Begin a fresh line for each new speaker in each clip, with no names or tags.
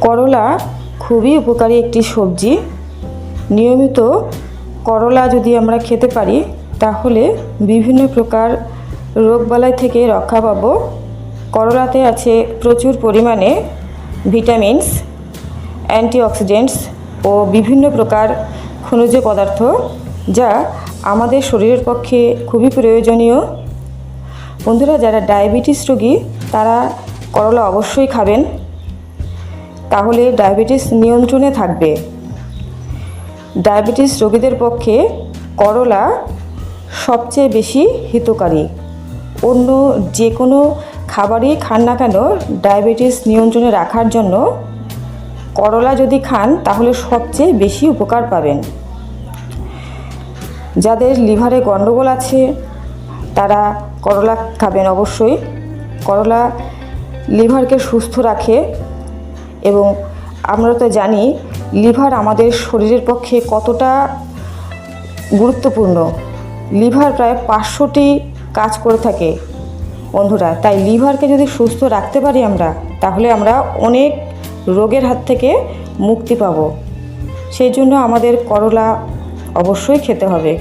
করলা খুবই উপকারী একটি সবজি। নিয়মিত করলা যদি আমরা খেতে পারি, তাহলে বিভিন্ন প্রকার রোগবালাই থেকে রক্ষা পাবো। করলাতে আছে প্রচুর পরিমাণে ভিটামিনস, অ্যান্টিঅক্সিডেন্টস ও বিভিন্ন প্রকার খনিজ পদার্থ যা আমাদের শরীরের পক্ষে খুবই প্রয়োজনীয়। বন্ধুরা, যারা ডায়াবেটিস রোগী, তারা করলা অবশ্যই খাবেন। তাহলে ডায়াবেটিস নিয়ন্ত্রণে থাকবে। ডায়াবেটিস রোগীদের পক্ষে করলা সবচেয়ে বেশি হিতকারী। অন্য যে কোনো খাবারই খান না কেন, ডায়াবেটিস নিয়ন্ত্রণে রাখার জন্য করলা যদি খান, তাহলে সবচেয়ে বেশি উপকার পাবেন। যাদের লিভারে গণ্ডগোল আছে, তারা করলা খাবেন অবশ্যই। করলা লিভারকে সুস্থ রাখে এবং আমরা তো জানি লিভার আমাদের শরীরের পক্ষে কতটা গুরুত্বপূর্ণ। লিভার প্রায় পাঁচশোটি কাজ করে থাকে বন্ধুরা। তাই লিভারকে যদি সুস্থ রাখতে পারি আমরা, তাহলে আমরা অনেক রোগের হাত থেকে মুক্তি পাব। সেই জন্য আমাদের করলা অবশ্যই খেতে হবে।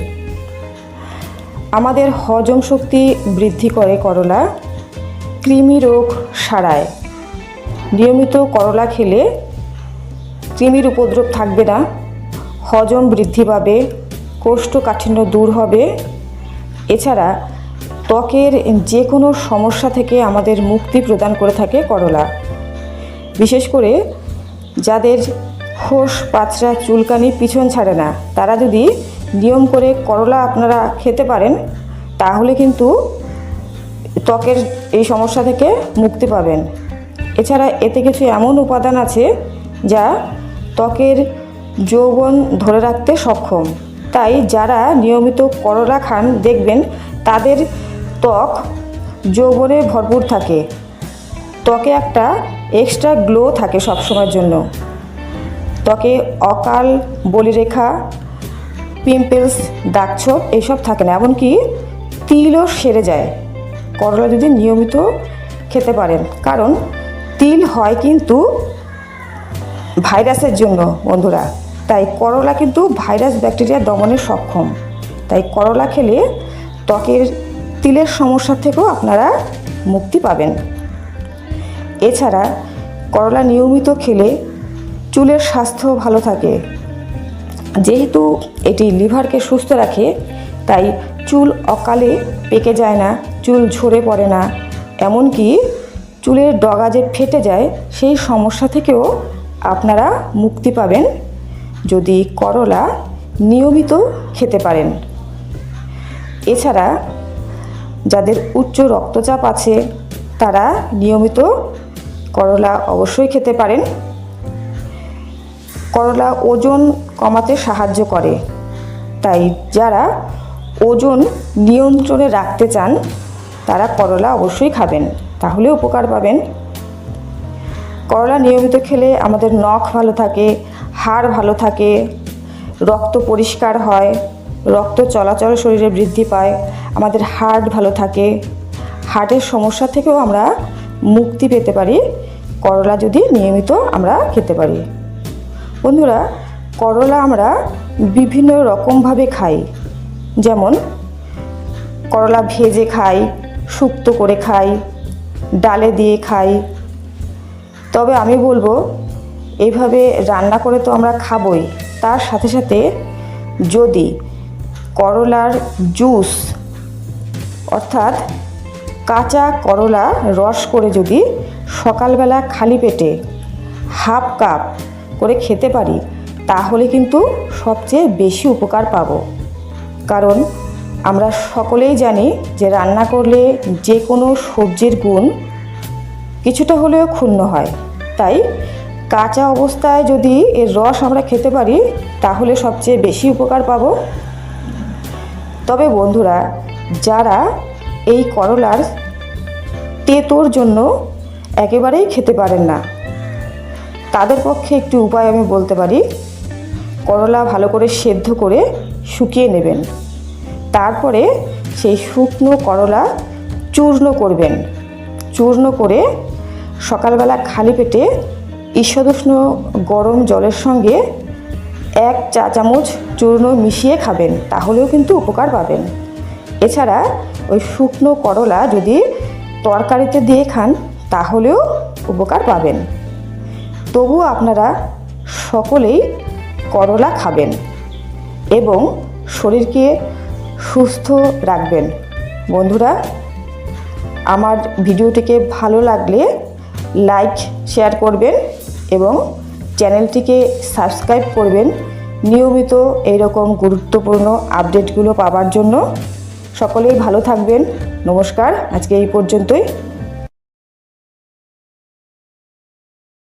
আমাদের হজম শক্তি বৃদ্ধি করে করলা। কৃমি রোগ সারায়। নিয়মিত করলা খেলে কৃমির উপদ্রব থাকবে না, হজম বৃদ্ধি পাবে, কোষ্ঠকাঠিন্য দূর হবে। এছাড়া ত্বকের যে কোনো সমস্যা থেকে আমাদের মুক্তি প্রদান করে থাকে করলা। বিশেষ করে যাদের হোস পাচরা চুলকানি, পিছন ছাড়ে না, তারা যদি নিয়ম করে করলা আপনারা খেতে পারেন, তাহলে কিন্তু ত্বকের এই সমস্যা থেকে মুক্তি পাবেন। এছাড়া এতে কিছু এমন উপাদান আছে যা ত্বকের যৌবন ধরে রাখতে সক্ষম। তাই যারা নিয়মিত করলা খান, দেখবেন তাদের ত্বক যৌবনে ভরপুর থাকে। ত্বকে একটা এক্সট্রা গ্লো থাকে সবসময়ের জন্য। ত্বকে অকাল বলিরেখা, পিম্পলস, দাগছোপ এইসব থাকে না, এমনকি তিলও সেরে যায়। করলা যদি নিয়মিত খেতে পারেন, কারণ তিল হয় কিন্তু ভাইরাসের জন্য, বন্ধুরা। তাই করলা কিন্তু ভাইরাস ব্যাকটেরিয়া দমনে সক্ষম। তাই করলা খেলে ত্বকের তিলের সমস্যা থেকেও আপনারা মুক্তি পাবেন। এছাড়া করলা নিয়মিত খেলে চুলের স্বাস্থ্য ভালো থাকে। যেহেতু এটি লিভারকে সুস্থ রাখে, তাই চুল অকালে পেকে যায় না, চুল ঝরে পড়ে না। এমনকি চুলের ডগা যে ফেটে যায়, সেই সমস্যা থেকেও আপনারা মুক্তি পাবেন যদি করলা নিয়মিত খেতে পারেন। এছাড়া যাদের উচ্চ রক্তচাপ আছে, তারা নিয়মিত করলা অবশ্যই খেতে পারেন। করলা ওজন কমাতে সাহায্য করে। তাই যারা ওজন নিয়ন্ত্রণে রাখতে চান, তারা করলা অবশ্যই খাবেন। তাহলে উপকার পাবেন। করলা নিয়মিত খেলে আমাদের নখ ভালো থাকে, হাড় ভালো থাকে, রক্ত পরিষ্কার হয়, রক্ত চলাচল শরীরে বৃদ্ধি পায়, আমাদের হার্ট ভালো থাকে। হার্টের সমস্যা থেকেও আমরা মুক্তি পেতে পারি, করলা যদি নিয়মিত আমরা খেতে পারি। বন্ধুরা, করলা আমরা বিভিন্ন রকমভাবে খাই। যেমন, করলা ভেজে খাই, শুক্তো করে খাই ডালে দিয়ে খাই। তবে আমি বলব এইভাবে রান্না করে তো আমরা খাবই। তার সাথে সাথে যদি করলার জুস, অর্থাৎ কাঁচা করলা রস করে যদি সকালবেলা খালি পেটে হাফ কাপ করে খেতে পারি, তাহলে কিন্তু সবচেয়ে বেশি উপকার পাবো। কারণ আমরা সকলেই জানি যে রান্না করলে যে কোনো সবজির গুণ কিছুটা হলেও ক্ষুণ্ণ হয়। তাই কাঁচা অবস্থায় যদি এর রস আমরা খেতে পারি, তাহলে সবচেয়ে বেশি উপকার পাবো। তবে বন্ধুরা, যারা এই করলার তেতোর জন্য একেবারেই খেতে পারেন না, তাদের পক্ষে একটি উপায় আমি বলতে পারি। করলা ভালো করে সেদ্ধ করে শুকিয়ে নেবেন। তারপরে সেই শুকনো করলা চূর্ণ করবেন। চূর্ণ করে সকালবেলা খালি পেটে ঈষদুষ্ণ গরম জলের সঙ্গে এক চা চামচ চূর্ণ মিশিয়ে খাবেন, তাহলেও কিন্তু উপকার পাবেন। এছাড়া ওই শুকনো করলা যদি তরকারিতে দিয়ে খান, তাহলেও উপকার পাবেন। তবুও আপনারা সকলেই করলা খাবেন এবং শরীরকে সুস্থ রাখবেন। বন্ধুরা, আমার ভিডিওটিকে ভালো লাগলে লাইক শেয়ার করবেন এবং চ্যানেলটিকে সাবস্ক্রাইব করবেন। নিয়মিত এইরকম গুরুত্বপূর্ণ আপডেটগুলো পাওয়ার জন্য সকলেই ভালো থাকবেন। নমস্কার, আজকে এই পর্যন্তই।